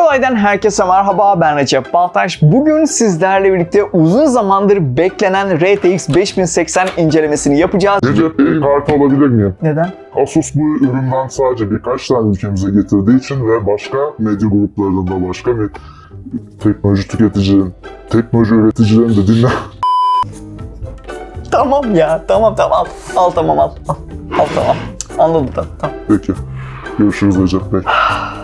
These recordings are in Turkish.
Kolay'dan herkese merhaba ben Recep Baltaş. Bugün sizlerle birlikte uzun zamandır beklenen RTX 5080 incelemesini yapacağız. Recep Bey kartı alabilir miyim? Neden? Asus bu üründen sadece birkaç tane ülkemize getirdiği için ve başka medya gruplarında başka bir teknoloji tüketicilerin, teknoloji üreticilerin de dinle. Tamam ya tamam tamam al, al tamam al. Al, al tamam. Anladım tamam. tamam. Peki. Görüşürüz Recep Bey.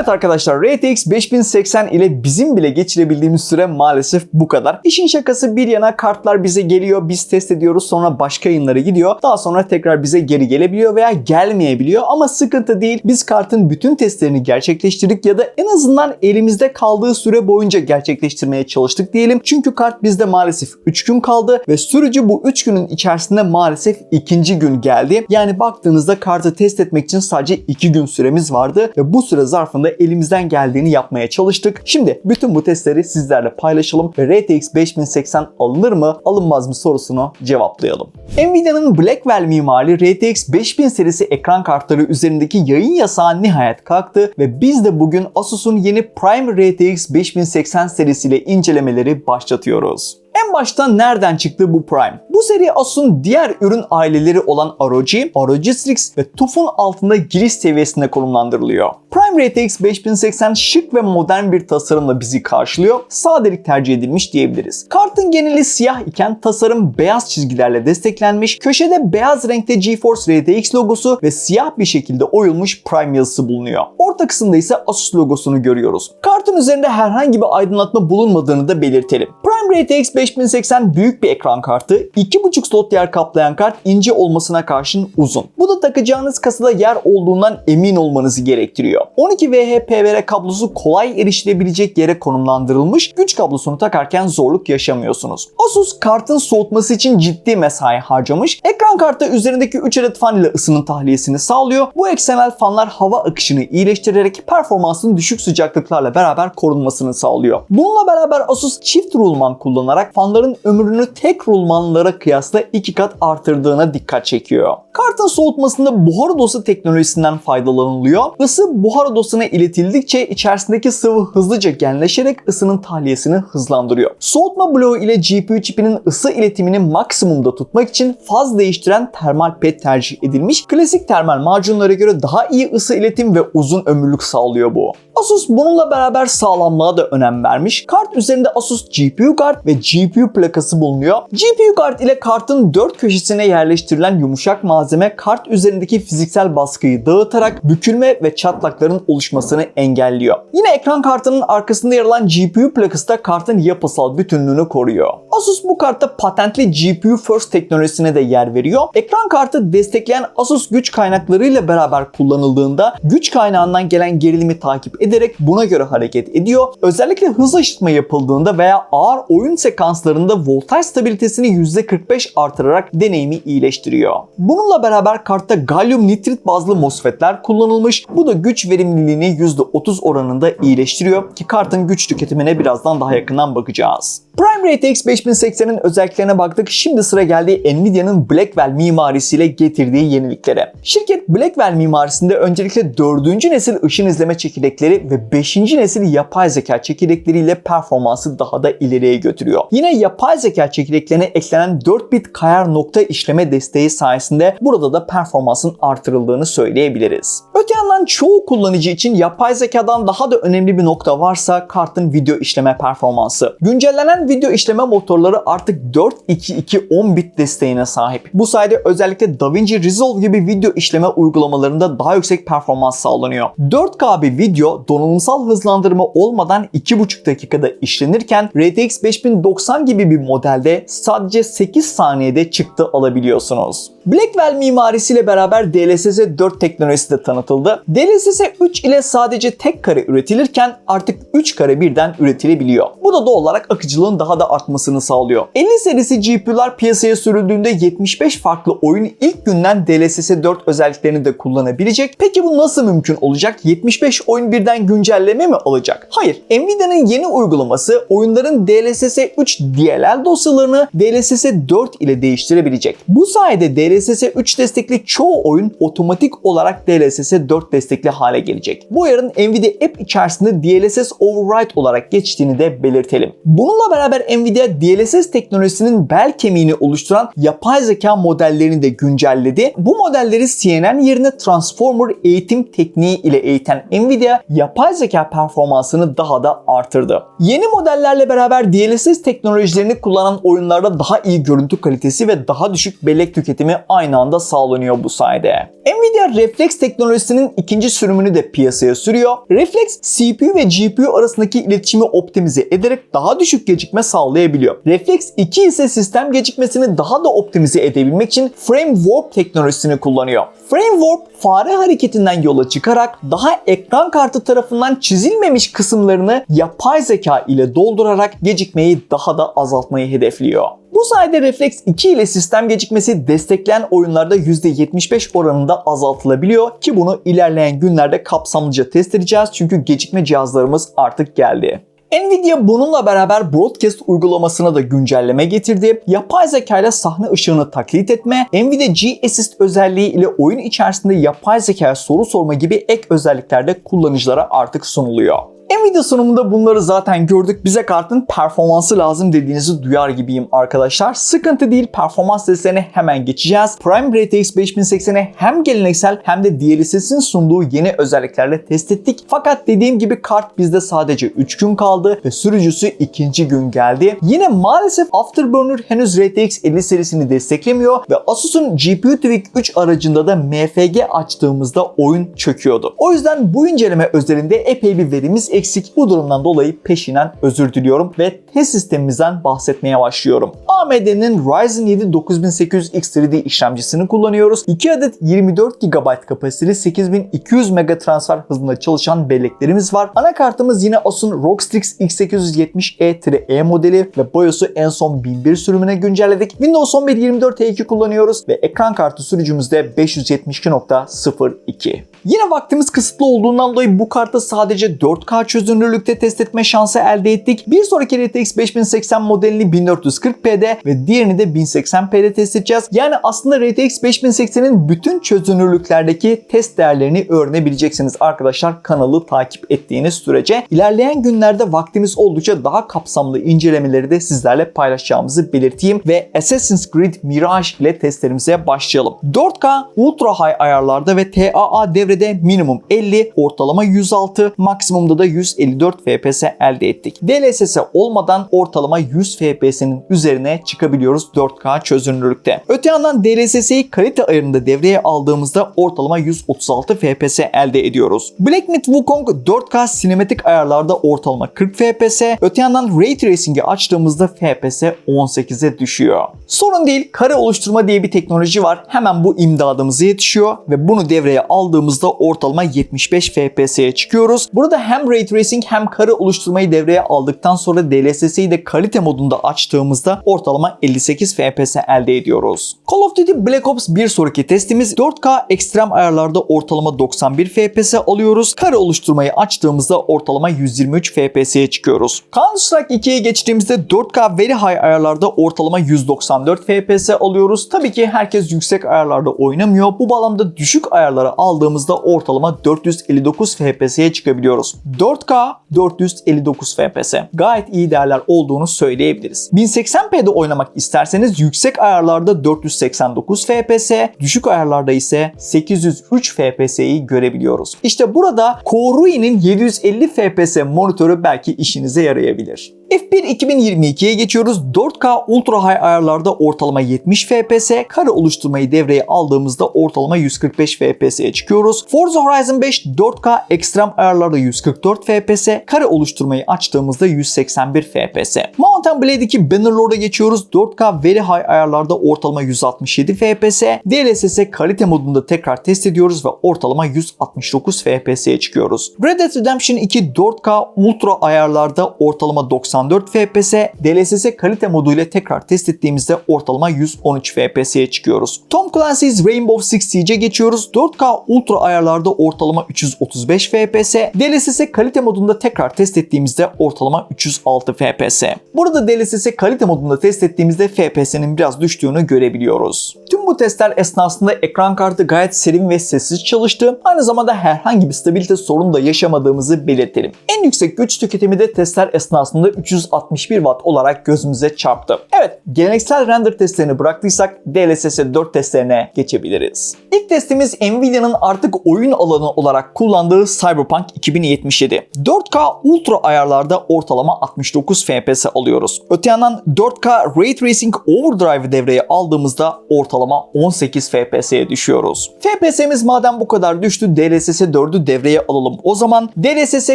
Evet arkadaşlar RTX 5080 ile bizim bile geçirebildiğimiz süre maalesef bu kadar. İşin şakası bir yana kartlar bize geliyor, biz test ediyoruz sonra başka yayınlara gidiyor. Daha sonra tekrar bize geri gelebiliyor veya gelmeyebiliyor ama sıkıntı değil. Biz kartın bütün testlerini gerçekleştirdik ya da en azından elimizde kaldığı süre boyunca gerçekleştirmeye çalıştık diyelim. Çünkü kart bizde maalesef 3 gün kaldı ve sürücü bu 3 günün içerisinde maalesef ikinci gün geldi. Yani baktığınızda kartı test etmek için sadece 2 gün süremiz vardı ve bu süre zarfında elimizden geldiğini yapmaya çalıştık. Şimdi bütün bu testleri sizlerle paylaşalım ve RTX 5080 alınır mı alınmaz mı sorusunu cevaplayalım. Nvidia'nın Blackwell mimari RTX 5000 serisi ekran kartları üzerindeki yayın yasağı nihayet kalktı ve biz de bugün Asus'un yeni Prime RTX 5080 serisiyle incelemeleri başlatıyoruz. En başta nereden çıktı bu Prime? Bu seri Asus'un diğer ürün aileleri olan ROG, ROG Strix ve TUF'un altında giriş seviyesinde konumlandırılıyor. Prime RTX 5080 şık ve modern bir tasarımla bizi karşılıyor. Sadelik tercih edilmiş diyebiliriz. Kartın geneli siyah iken tasarım beyaz çizgilerle desteklenmiş. Köşede beyaz renkte GeForce RTX logosu ve siyah bir şekilde oyulmuş Prime yazısı bulunuyor. Orta kısımda ise Asus logosunu görüyoruz. Kartın üzerinde herhangi bir aydınlatma bulunmadığını da belirtelim. Prime RTX 5080 büyük bir ekran kartı, 2.5 slot yer kaplayan kart ince olmasına karşın uzun. Bu da takacağınız kasada yer olduğundan emin olmanızı gerektiriyor. 12 VHPVR kablosu kolay erişilebilecek yere konumlandırılmış, güç kablosunu takarken zorluk yaşamıyorsunuz. Asus kartın soğutması için ciddi mesai harcamış. Ekran kartı üzerindeki 3 adet fan ile ısının tahliyesini sağlıyor. Bu eksenel fanlar hava akışını iyileştirerek performansın düşük sıcaklıklarla beraber korunmasını sağlıyor. Bununla beraber Asus çift rulman kullanarak fanların ömrünü tek rulmanlara kıyasla iki kat artırdığına dikkat çekiyor. Kartın soğutmasında buhar odası teknolojisinden faydalanılıyor. Isı buhar odasına iletildikçe içerisindeki sıvı hızlıca genleşerek ısının tahliyesini hızlandırıyor. Soğutma bloğu ile GPU çipinin ısı iletimini maksimumda tutmak için faz değiştiren termal pet tercih edilmiş. Klasik termal macunlara göre daha iyi ısı iletim ve uzun ömürlük sağlıyor bu. Asus bununla beraber sağlamlığa da önem vermiş. Kart üzerinde Asus GPU kart ve GPU plakası bulunuyor. GPU kart ile kartın dört köşesine yerleştirilen yumuşak malzeme kart üzerindeki fiziksel baskıyı dağıtarak bükülme ve çatlakların oluşmasını engelliyor. Yine ekran kartının arkasında yer alan GPU plakası da kartın yapısal bütünlüğünü koruyor. Asus bu kartta patentli GPU First teknolojisine de yer veriyor. Ekran kartı destekleyen Asus güç kaynaklarıyla beraber kullanıldığında güç kaynağından gelen gerilimi takip ederek buna göre hareket ediyor. Özellikle hız aşıtma yapıldığında veya ağır oyun sekanslarında voltaj stabilitesini %45 artırarak deneyimi iyileştiriyor. Bununla beraber kartta galyum nitrit bazlı MOSFET'ler kullanılmış. Bu da güç verimliliğini %30 oranında iyileştiriyor ki kartın güç tüketimine birazdan daha yakından bakacağız. Prime RTX 5080'in özelliklerine baktık. Şimdi sıra geldi Nvidia'nın Blackwell mimarisiyle getirdiği yeniliklere. Şirket Blackwell mimarisinde öncelikle 4. nesil ışın izleme çekirdekleri ve 5. nesil yapay zeka çekirdekleriyle performansı daha da ileriye götürüyor. Yine yapay zeka çekirdeklerine eklenen 4 bit kayar nokta işleme desteği sayesinde burada da performansın artırıldığını söyleyebiliriz. Öte yandan çoğu kullanıcı için yapay zekadan daha da önemli bir nokta varsa kartın video işleme performansı. Güncellenen video işleme motorları artık 4.2.2 bit desteğine sahip. Bu sayede özellikle DaVinci Resolve gibi video işleme uygulamalarında daha yüksek performans sağlanıyor. 4K bir video donanımsal hızlandırma olmadan 2.5 dakikada işlenirken RTX 5090 gibi bir modelde sadece 8 saniyede çıktı alabiliyorsunuz. Blackwell mimarisiyle beraber DLSS 4 teknolojisi de tanıtıldı. DLSS 3 ile sadece tek kare üretilirken artık 3 kare birden üretilebiliyor. Bu da doğal olarak akıcılığın daha da artmasını sağlıyor. 50 serisi GPU'lar piyasaya sürüldüğünde 75 farklı oyun ilk günden DLSS 4 özelliklerini de kullanabilecek. Peki bu nasıl mümkün olacak? 75 oyun birden güncelleme mi alacak? Hayır. Nvidia'nın yeni uygulaması oyunların DLSS DLSS 3 DLL dosyalarını DLSS 4 ile değiştirebilecek. Bu sayede DLSS 3 destekli çoğu oyun otomatik olarak DLSS 4 destekli hale gelecek. Bu ayarın Nvidia App içerisinde DLSS Override olarak geçtiğini de belirtelim. Bununla beraber Nvidia DLSS teknolojisinin bel kemiğini oluşturan yapay zeka modellerini de güncelledi. Bu modelleri CNN yerine Transformer eğitim tekniği ile eğiten Nvidia yapay zeka performansını daha da artırdı. Yeni modellerle beraber DLSS teknolojilerini kullanan oyunlarda daha iyi görüntü kalitesi ve daha düşük bellek tüketimi aynı anda sağlanıyor bu sayede. Nvidia Reflex teknolojisinin ikinci sürümünü de piyasaya sürüyor. Reflex CPU ve GPU arasındaki iletişimi optimize ederek daha düşük gecikme sağlayabiliyor. Reflex 2 ise sistem gecikmesini daha da optimize edebilmek için Frame Warp teknolojisini kullanıyor. Frame Warp fare hareketinden yola çıkarak daha ekran kartı tarafından çizilmemiş kısımlarını yapay zeka ile doldurarak gecikmeyi daha da azaltmayı hedefliyor. Bu sayede Reflex 2 ile sistem gecikmesi destekleyen oyunlarda %75 oranında azaltılabiliyor ki bunu ilerleyen günlerde kapsamlıca test edeceğiz çünkü gecikme cihazlarımız artık geldi. Nvidia bununla beraber Broadcast uygulamasına da güncelleme getirdi. Yapay zeka ile sahne ışığını taklit etme, Nvidia G-Assist özelliği ile oyun içerisinde yapay zeka soru sorma gibi ek özellikler de kullanıcılara artık sunuluyor. Nvidia sunumunda bunları zaten gördük. Bize kartın performansı lazım dediğinizi duyar gibiyim arkadaşlar. Sıkıntı değil performans testlerine hemen geçeceğiz. Prime RTX 5080'i hem geleneksel hem de DLSS'in sunduğu yeni özelliklerle test ettik. Fakat dediğim gibi kart bizde sadece 3 gün kaldı ve sürücüsü ikinci gün geldi. Yine maalesef Afterburner henüz RTX 50 serisini desteklemiyor ve Asus'un GPU Tweak 3 aracında da MFG açtığımızda oyun çöküyordu. O yüzden bu inceleme özelinde epey bir verimiz eksik. Bu durumdan dolayı peşinen özür diliyorum ve test sistemimizden bahsetmeye başlıyorum. AMD'nin Ryzen 7 9800 X3D işlemcisini kullanıyoruz. 2 adet 24 GB kapasiteli 8200 mega transfer hızında çalışan belleklerimiz var. Anakartımız yine Asus'un ROG Strix X870E-E modeli ve BIOS'u en son 1001 sürümüne güncelledik. Windows 11 24T2 kullanıyoruz ve ekran kartı sürücümüzde 572.02. Yine vaktimiz kısıtlı olduğundan dolayı bu kartı sadece 4K çözünürlükte test etme şansı elde ettik. Bir sonraki RTX 5080 modelini 1440p'de ve diğerini de 1080p'de test edeceğiz. Yani aslında RTX 5080'in bütün çözünürlüklerdeki test değerlerini öğrenebileceksiniz arkadaşlar kanalı takip ettiğiniz sürece. İlerleyen günlerde vaktimiz oldukça daha kapsamlı incelemeleri de sizlerle paylaşacağımızı belirteyim ve Assassin's Creed Mirage ile testlerimize başlayalım. 4K Ultra High ayarlarda ve TAA devrede minimum 50, ortalama 106, maksimumda da 154 FPS elde ettik. DLSS olmadan ortalama 100 FPS'nin üzerine çıkabiliyoruz 4K çözünürlükte. Öte yandan DLSS'yi kalite ayarında devreye aldığımızda ortalama 136 FPS elde ediyoruz. Black Myth Wukong 4K sinematik ayarlarda ortalama 40 FPS, öte yandan Ray Tracing'i açtığımızda FPS 18'e düşüyor. Sorun değil, kare oluşturma diye bir teknoloji var. Hemen bu imdadımıza yetişiyor ve bunu devreye aldığımızda ortalama 75 FPS'ye çıkıyoruz. Burada hem Ray Tracing hem kare oluşturmayı devreye aldıktan sonra DLSS'yi de kalite modunda açtığımızda ortalama 58 FPS elde ediyoruz. Call of Duty Black Ops bir sonraki testimiz 4K ekstrem ayarlarda ortalama 91 FPS alıyoruz. Kare oluşturmayı açtığımızda ortalama 123 FPS'ye çıkıyoruz. Counter Strike 2'ye geçtiğimizde 4K Very High ayarlarda ortalama 194 FPS alıyoruz. Tabii ki herkes yüksek ayarlarda oynamıyor. Bu bağlamda düşük ayarlara aldığımızda ortalama 459 FPS'ye çıkabiliyoruz. 4K 459 FPS. Gayet iyi değerler olduğunu söyleyebiliriz. 1080p'de oynamak isterseniz yüksek ayarlarda 489 FPS, düşük ayarlarda ise 803 FPS'yi görebiliyoruz. İşte burada Korui'nin 750 FPS monitörü belki işinize yarayabilir. F1 2022'ye geçiyoruz. 4K Ultra High ayarlarda ortalama 70 FPS, kare oluşturmayı devreye aldığımızda ortalama 145 FPS'ye çıkıyoruz. Forza Horizon 5 4K ekstrem ayarlarda 144 FPS, kare oluşturmayı açtığımızda 181 FPS. Mountain Blade 2 Bannerlord'a geçiyoruz. 4K Very High ayarlarda ortalama 167 FPS, DLSS kalite modunda tekrar test ediyoruz ve ortalama 169 FPS'ye çıkıyoruz. Red Dead Redemption 2 4K Ultra ayarlarda ortalama 94 FPS, DLSS kalite moduyla tekrar test ettiğimizde ortalama 113 FPS'ye çıkıyoruz. Tom Clancy's Rainbow Six Siege'e geçiyoruz. 4K Ultra ayarlarda ortalama 335 FPS, DLSS kalite modunda tekrar test ettiğimizde ortalama 306 FPS. Burada DLSS kalite modunda test ettiğimizde FPS'nin biraz düştüğünü görebiliyoruz. Tüm bu testler esnasında ekran kartı gayet serin ve sessiz çalıştı. Aynı zamanda herhangi bir stabilite sorunu da yaşamadığımızı belirtelim. En yüksek güç tüketimi de testler esnasında 361 Watt olarak gözümüze çarptı. Evet, geleneksel render testlerini bıraktıysak DLSS 4 testlerine geçebiliriz. İlk testimiz Nvidia'nın artık oyun alanı olarak kullandığı Cyberpunk 2077. 4K Ultra ayarlarda ortalama 69 FPS alıyoruz. Öte yandan 4K Ray Tracing Overdrive devreye aldığımızda ortalama 18 FPS'ye düşüyoruz. FPS'miz madem bu kadar düştü DLSS 4'ü devreye alalım. O zaman DLSS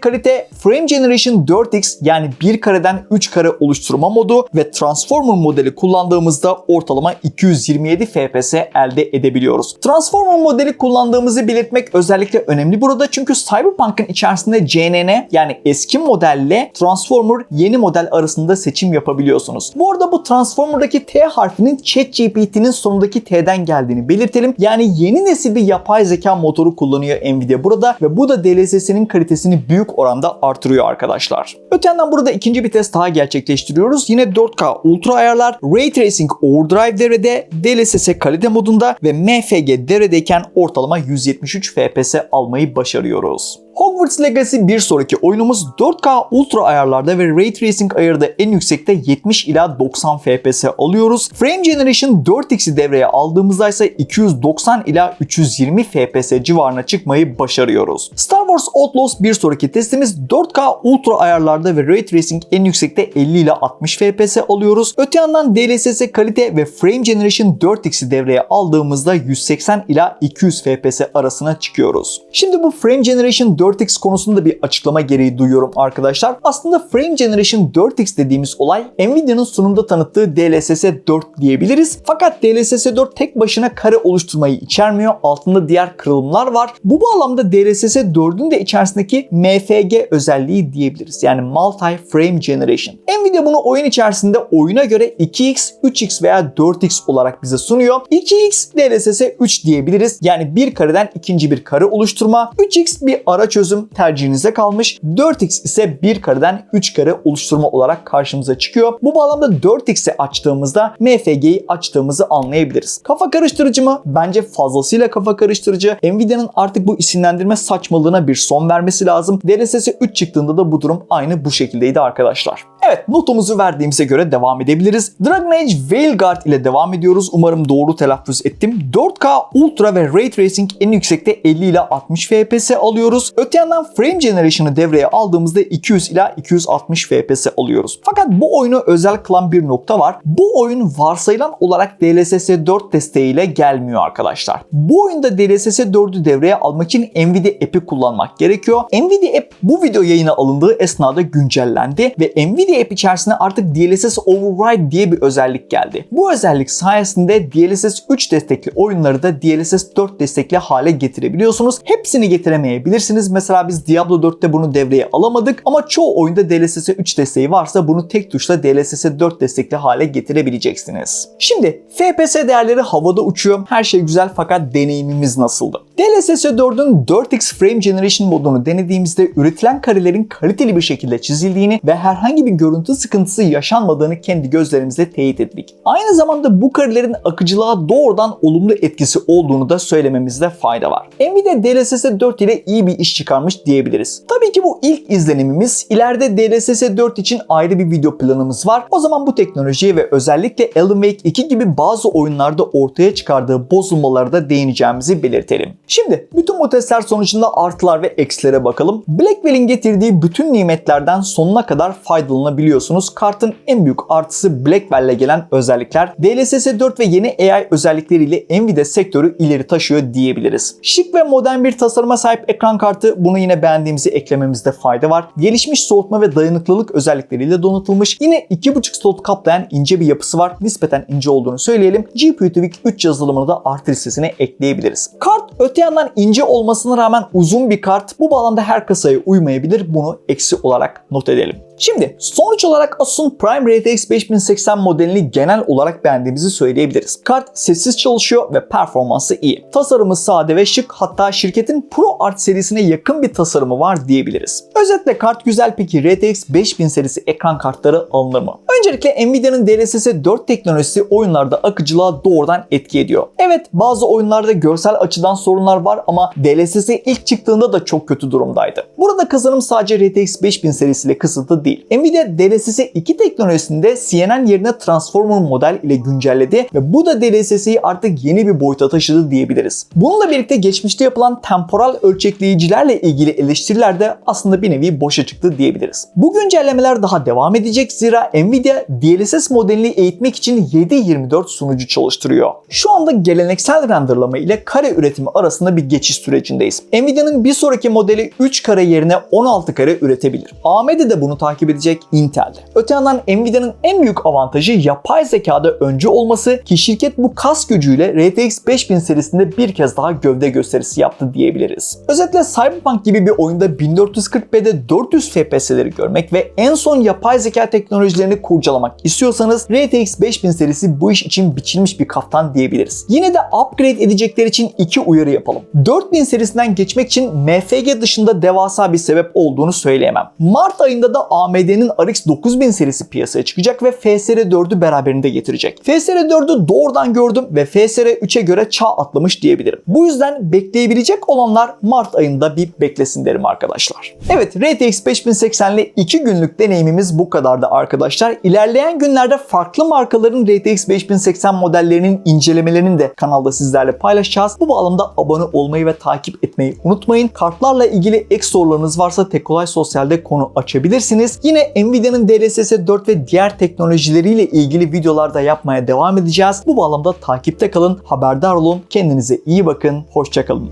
kalite Frame Generation 4X yani 1 kareden 3 kare oluşturma modu ve Transformer modeli kullandığımızda ortalama 227 FPS elde edebiliyoruz. Transformer modeli kullandığımızı belirtmek özellikle önemli burada çünkü Cyberpunk'ın içerisinde CNN yani eski modelle Transformer yeni model arasında seçim yapabiliyorsunuz. Bu arada bu Transformer'daki T harfinin ChatGPT'nin sonundaki T'den geldiğini belirtelim. Yani yeni nesil bir yapay zeka motoru kullanıyor Nvidia burada ve bu da DLSS'nin kalitesini büyük oranda artırıyor arkadaşlar. Öte yandan burada ikinci bir test daha gerçekleştiriyoruz. Yine 4K Ultra ayarlar, Ray Tracing Overdrive devrede, DLSS kalite modunda ve MFG devredeyken ortalama 173 FPS almayı başarıyoruz. Hogwarts Legacy bir sonraki oyunumuz 4K Ultra ayarlarda ve Ray Tracing ayarı da en yüksekte 70 ila 90 FPS alıyoruz. Frame Generation 4X'i devreye aldığımızda ise 290 ila 320 FPS civarına çıkmayı başarıyoruz. Star Wars Outlaws bir sonraki testimiz 4K Ultra ayarlarda ve Ray Tracing en yüksekte 50 ila 60 FPS alıyoruz. Öte yandan DLSS kalite ve Frame Generation 4X'i devreye aldığımızda 180 ila 200 FPS arasına çıkıyoruz. Şimdi bu Frame Generation 4X konusunda bir açıklama gereği duyuyorum arkadaşlar. Aslında Frame Generation 4X dediğimiz olay Nvidia'nın sunumda tanıttığı DLSS 4 diyebiliriz. Fakat DLSS 4 tek başına kare oluşturmayı içermiyor. Altında diğer kırılımlar var. Bu bağlamda DLSS 4'ün de içerisindeki MFG özelliği diyebiliriz. Yani Multi Frame Generation. Nvidia bunu oyun içerisinde oyuna göre 2x, 3x veya 4x olarak bize sunuyor. 2x DLSS 3 diyebiliriz. Yani bir kareden ikinci bir kare oluşturma. 3x bir ara çözüm tercihinize kalmış. 4x ise bir kareden 3 kare oluşturma olarak karşımıza çıkıyor. Bu bağlamda 4x'i açtığımızda MFG'yi açtığımızı anlayabiliriz. Kafa karıştırıcı mı? Bence fazlasıyla kafa karıştırıcı. Nvidia'nın artık bu isimlendirme saçmalığına bir son vermesi lazım. DLSS 3 çıktığında da bu durum aynı bu şekildeydi arkadaşlar. Evet notumuzu verdiğimize göre devam edebiliriz. Dragon Age Veilguard ile devam ediyoruz. Umarım doğru telaffuz ettim. 4K Ultra ve Ray Tracing en yüksekte 50 ile 60 FPS alıyoruz. Öte yandan Frame Generation'ı devreye aldığımızda 200 ila 260 FPS alıyoruz. Fakat bu oyunu özel kılan bir nokta var. Bu oyun varsayılan olarak DLSS 4 desteğiyle gelmiyor arkadaşlar. Bu oyunda DLSS 4'ü devreye almak için Nvidia app'i kullanmak gerekiyor. Nvidia app bu video yayına alındığı esnada güncellendi ve Nvidia app içerisine artık DLSS Override diye bir özellik geldi. Bu özellik sayesinde DLSS 3 destekli oyunları da DLSS 4 destekli hale getirebiliyorsunuz. Hepsini getiremeyebilirsiniz. Mesela biz Diablo 4'te bunu devreye alamadık ama çoğu oyunda DLSS 3 desteği varsa bunu tek tuşla DLSS 4 destekli hale getirebileceksiniz. Şimdi FPS değerleri havada uçuyor. Her şey güzel fakat deneyimimiz nasıldı? DLSS 4'ün 4x Frame Generation modunu denediğimizde üretilen karelerin kaliteli bir şekilde çizildiğini ve herhangi bir görüntü sıkıntısı yaşanmadığını kendi gözlerimizle teyit ettik. Aynı zamanda bu karelerin akıcılığa doğrudan olumlu etkisi olduğunu da söylememizde fayda var. Nvidia DLSS 4 ile iyi bir iş çıkarmış diyebiliriz. Tabii ki bu ilk izlenimimiz. İleride DLSS 4 için ayrı bir video planımız var. O zaman bu teknolojiye ve özellikle Alan Wake 2 gibi bazı oyunlarda ortaya çıkardığı bozulmalara da değineceğimizi belirtelim. Şimdi bütün bu testler sonucunda artılar ve eksilere bakalım. Blackwell'in getirdiği bütün nimetlerden sonuna kadar faydalanabiliyorsunuz. Kartın en büyük artısı Blackwell'le gelen özellikler. DLSS 4 ve yeni AI özellikleriyle Nvidia sektörü ileri taşıyor diyebiliriz. Şık ve modern bir tasarıma sahip ekran kartı bunu yine beğendiğimizi eklememizde fayda var. Gelişmiş soğutma ve dayanıklılık özellikleriyle donatılmış. Yine 2.5 slot kaplayan ince bir yapısı var. Nispeten ince olduğunu söyleyelim. GPU Tweak 3 yazılımını da artı listesine ekleyebiliriz. Kart Öte yandan ince olmasına rağmen uzun bir kart bu bağlamda her kasaya uymayabilir. Bunu eksi olarak not edelim. Şimdi sonuç olarak Asus'un Prime RTX 5080 modelini genel olarak beğendiğimizi söyleyebiliriz. Kart sessiz çalışıyor ve performansı iyi. Tasarımı sade ve şık hatta şirketin Pro Art serisine yakın bir tasarımı var diyebiliriz. Özetle kart güzel peki RTX 5000 serisi ekran kartları alınır mı? Öncelikle Nvidia'nın DLSS 4 teknolojisi oyunlarda akıcılığa doğrudan etki ediyor. Evet bazı oyunlarda görsel açıdan sorunlar var ama DLSS ilk çıktığında da çok kötü durumdaydı. Burada kazanım sadece RTX 5000 serisiyle kısıtlı değil. Nvidia DLSS 2 teknolojisinde CNN yerine Transformer model ile güncelledi ve bu da DLSS'yi artık yeni bir boyuta taşıdı diyebiliriz. Bununla birlikte geçmişte yapılan temporal ölçekleyicilerle ilgili eleştiriler de aslında bir nevi boşa çıktı diyebiliriz. Bu güncellemeler daha devam edecek zira Nvidia DLSS modelini eğitmek için 7/24 sunucu çalıştırıyor. Şu anda geleneksel renderlama ile kare üretimi arasında bir geçiş sürecindeyiz. Nvidia'nın bir sonraki modeli 3 kare yerine 16 kare üretebilir. AMD de bunu takip edecek Intel'de. Öte yandan Nvidia'nın en büyük avantajı yapay zekada öncü olması ki şirket bu kas gücüyle RTX 5000 serisinde bir kez daha gövde gösterisi yaptı diyebiliriz. Özetle Cyberpunk gibi bir oyunda 1440p'de 400 FPS'leri görmek ve en son yapay zeka teknolojilerini kurcalamak istiyorsanız RTX 5000 serisi bu iş için biçilmiş bir kaftan diyebiliriz. Yine de upgrade edecekler için iki uyarı yapalım. 4000 serisinden geçmek için MFG dışında devasa bir sebep olduğunu söyleyemem. Mart ayında da AMD'nin RX 9000 serisi piyasaya çıkacak ve FSR 4'ü beraberinde getirecek. FSR 4'ü doğrudan gördüm ve FSR 3'e göre çağ atlamış diyebilirim. Bu yüzden bekleyebilecek olanlar Mart ayında bir beklesin derim arkadaşlar. Evet RTX 5080 ile 2 günlük deneyimimiz bu kadardı arkadaşlar. İlerleyen günlerde farklı markaların RTX 5080 modellerinin incelemelerini de kanalda sizlerle paylaşacağız. Bu bağlamda abone olmayı ve takip etmeyi unutmayın. Kartlarla ilgili ek sorularınız varsa Tekolay Sosyal'de konu açabilirsiniz. Yine Nvidia'nın DLSS 4 ve diğer teknolojileriyle ilgili videolar da yapmaya devam edeceğiz. Bu bağlamda takipte kalın, haberdar olun, kendinize iyi bakın, hoşçakalın.